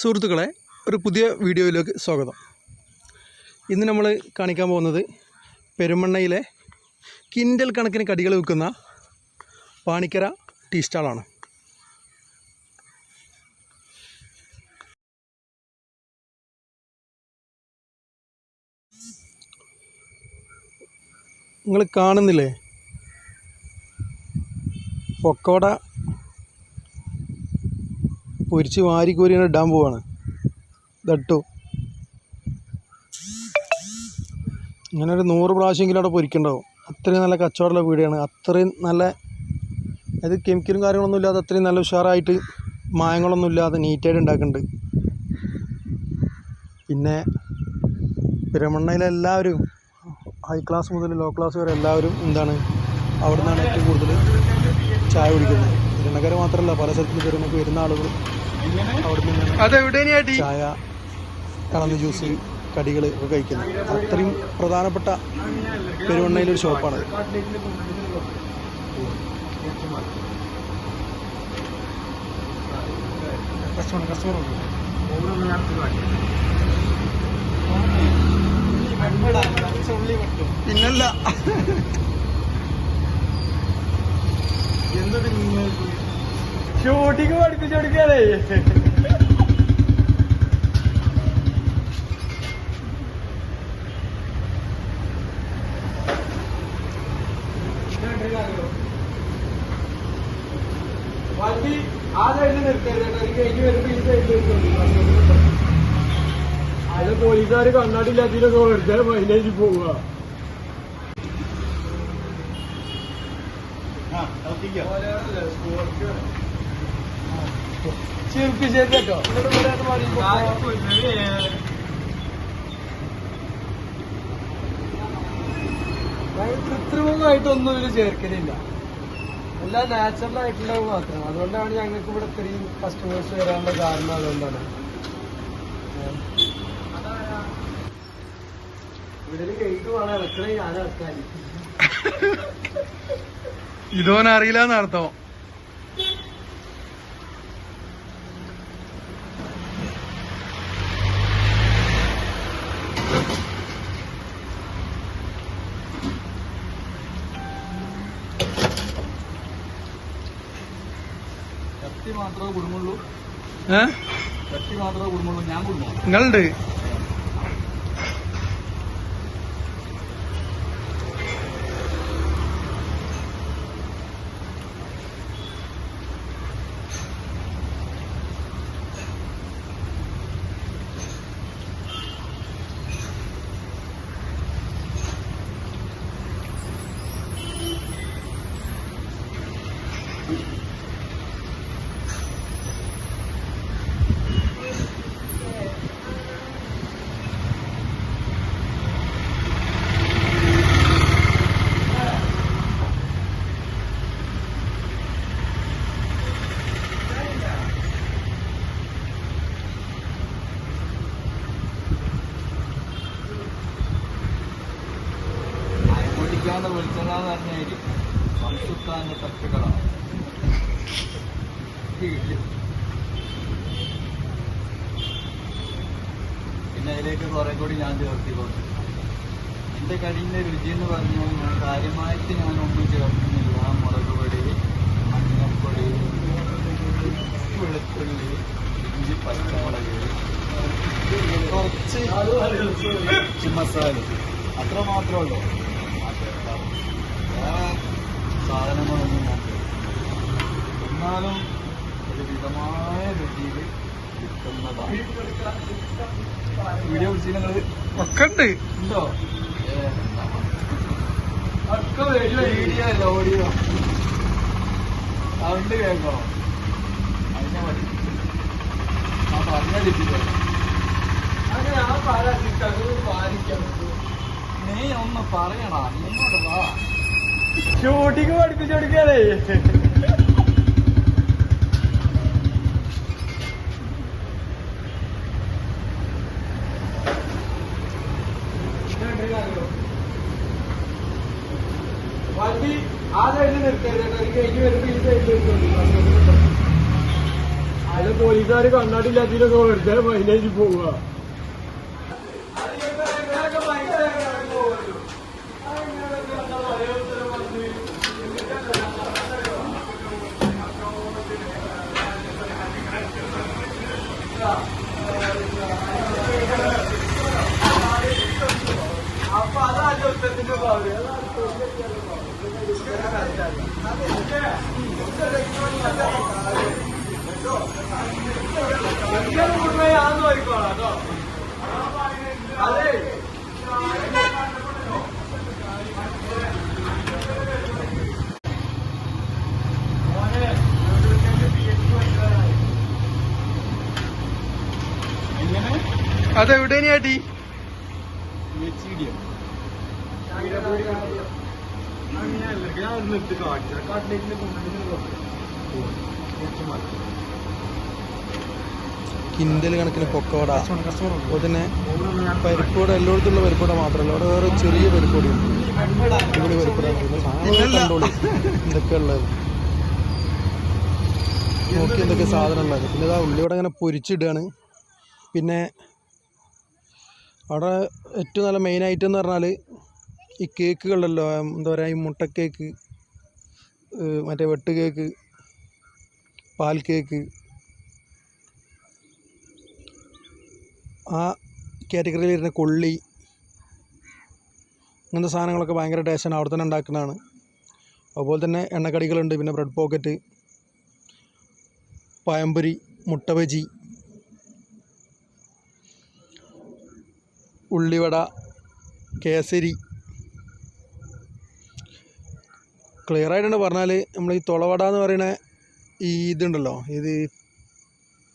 സുഹൃത്തുക്കളെ ഒരു പുതിയ വീഡിയോയിലേക്ക് സ്വാഗതം. ഇന്ന് നമ്മൾ കാണിക്കാൻ പോകുന്നത് പെരുമണ്ണയിലെ കിൻഡൽ കണക്കിന് കടികൾ വിൽക്കുന്ന പാണിക്കര ടീ സ്റ്റാളാണ് നിങ്ങൾ കാണുന്നില്ലേ? പൊക്കോട പൊരിച്ച് വാരിക്കോരി ഇടാൻ പോവാണ്. ദട്ടു ഇങ്ങനെ ഒരു നൂറ് പ്രാവശ്യമെങ്കിലും അവിടെ പൊരിക്കണ്ടാവും. അത്രയും നല്ല കച്ചവടമുള്ള വീടാണ്. അത്രയും നല്ല അത് കെമിക്കലും കാര്യങ്ങളൊന്നും ഇല്ലാതെ അത്രയും നല്ല ഉഷാറായിട്ട് മായങ്ങളൊന്നും ഇല്ലാതെ നീറ്റായിട്ട് ഉണ്ടാക്കുന്നുണ്ട് പിന്നെ പെരുമണ്ണയിലെ എല്ലാവരും ഹൈ ക്ലാസ് മുതൽ ലോ ക്ലാസ് വരെ എല്ലാവരും എന്താണ് അവിടെ നിന്നാണ് ഏറ്റവും കൂടുതൽ ചായ കുടിക്കുന്നത്. തിരുനഗരം മാത്രമല്ല പല സ്ഥലത്തും പെരുമക്ക് വരുന്ന ആളുകൾ ചായ കളന്ന് ജ്യൂസ് കടികൾ ഒക്കെ കഴിക്കുന്നത് അത്രയും പ്രധാനപ്പെട്ട പെരുവണ്ണയിലൊരു ഷോപ്പാണ് കസ്റ്റമർ കസ്റ്റമർ പിന്നല്ല. ഷൂട്ടിങ് പഠിപ്പിച്ചു കൊടുക്കാനേ വണ്ടി ആ സൈഡിൽ നിർത്തരുത് കഴിഞ്ഞ് വരുമ്പോ ഈ സൈഡിൽ അത് പോലീസുകാർ കണ്ണാടില്ലാത്തതിനൊക്കെ വെറുതെ മൈലേജ് പോവുക. ചെറുക്ക് ശരി ചെയ്തോ കൃത്രിമമായിട്ടൊന്നും ഇതിൽ ചേർക്കലില്ല. എല്ലാം നാച്ചുറൽ ആയിട്ടുള്ളത് മാത്രം. അതുകൊണ്ടാണ് ഞങ്ങൾക്ക് ഇവിടെ ഇത്രയും കസ്റ്റമേഴ്സ് വരാനുള്ള കാരണം അതുകൊണ്ടാണ്. ഇവിടെ കേക്ക് ഞാൻ ഇളക്കാൻ ഇതോനെ അറിയില്ല എന്നർത്ഥം മാത്രമേ കുടുങ്ങുള്ളൂ. you. കത്തി മാത്രമേ കുടുങ്ങുള്ളൂ. ഞാൻ നിങ്ങളുണ്ട്? തട്ടുകളാണ് പിന്നെ അതിലേക്ക് കുറെ കൂടി ഞാൻ ചേർത്തിക്കൊണ്ട് എന്റെ കടിന്റെ രുചി എന്ന് പറഞ്ഞാൽ ഞാൻ കാര്യമായിട്ട് ഞാൻ ഒന്നും ചേർക്കുന്നില്ല. മുളക് പൊടി മഞ്ഞൾപ്പൊടി വെളുത്തുള്ളി ഇഞ്ചി പച്ചമുളക്. കുറച്ച് മസാല. അത്ര മാത്രമേ ഉള്ളൂ. സാധനങ്ങളൊന്നും ചേർക്കുന്നില്ല. എന്നാലും ഒരു വിധമായ രുചിയിൽ കിട്ടുന്നതാണ് വീഡിയോ പിടിച്ച് നിങ്ങൾ ഒക്കെ ഉണ്ട് ഉണ്ടോ വീഡിയോ അല്ല ഓഡിയോ സൗണ്ട് കേൾക്കണോ അതിനെ മതി ആ പറഞ്ഞടിപ്പിച്ചോ നീ ഒന്ന് പറയണ ഇങ്ങോട്ട് വാ. ഷൂട്ടിങ് പഠിപ്പിച്ചു കൊടുക്കാനേ വണ്ടി ആ സൈഡിൽ നിർത്തരുത് കഴിഞ്ഞ് വരുമ്പോ ഈ സൈഡിൽ നിർത്തുള്ളൂ അല്ല പോലീസുകാർ കണ്ണാടില്ലാത്തതിനൊക്കെ വെറുതെ മൈലേജ് പോവുക. 우리가 അതെവിടെയാണ് ചേട്ടി കിന്തൽ കണക്കിന് പൊക്കോട അതുപോലെ തന്നെ പരിപ്പോട എല്ലായിടത്തുള്ള പരിപ്പോട മാത്രമല്ല. അവിടെ വേറെ ചെറിയ പരിപ്പോടിയുണ്ട് പിന്നെ സാധനങ്ങൾ കണ്ടോളി. എന്തൊക്കെ ഉള്ളത് നോക്കി എന്തൊക്കെ സാധനം ഉള്ളത് പിന്നെ ഇതാ ഉള്ളിയോടെ ഇങ്ങനെ പൊരിച്ചിടുകയാണ്. പിന്നെ അവിടെ ഏറ്റവും നല്ല മെയിൻ ഐറ്റം എന്ന് പറഞ്ഞാൽ ഈ കേക്കുകളുണ്ടല്ലോ എന്താ പറയുക ഈ മുട്ട കേക്ക് ഏഹ് മറ്റേ വെട്ട് കേക്ക് പാൽ കേക്ക് ആ കാറ്റഗറിയിൽ വരുന്ന കൊള്ളി അങ്ങനത്തെ സാധനങ്ങളൊക്കെ ഭയങ്കര ടേസ്റ്റാണ് അവിടെ തന്നെ ഉണ്ടാക്കുന്നതാണ്. അതുപോലെ തന്നെ എണ്ണക്കടികളുണ്ട് പിന്നെ ബ്രെഡ് പോക്കറ്റ് പഴംപൊരി മുട്ട ബജി ഉള്ളിവട കേസരി. ക്ലിയർ ആയിട്ടാണ് പറഞ്ഞാൽ നമ്മൾ ഈ തുളവട എന്ന് പറയുന്ന ഈ ഇതുണ്ടല്ലോ ഇത്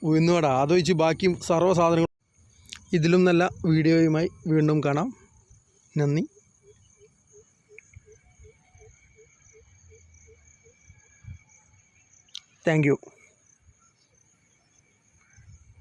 ഉഴുന്നുവട. അതൊഴിച്ച് ബാക്കി സർവ സാധനങ്ങളും ഇതിലും നല്ല വീഡിയോയുമായി വീണ്ടും കാണാം. നന്ദി. Thank you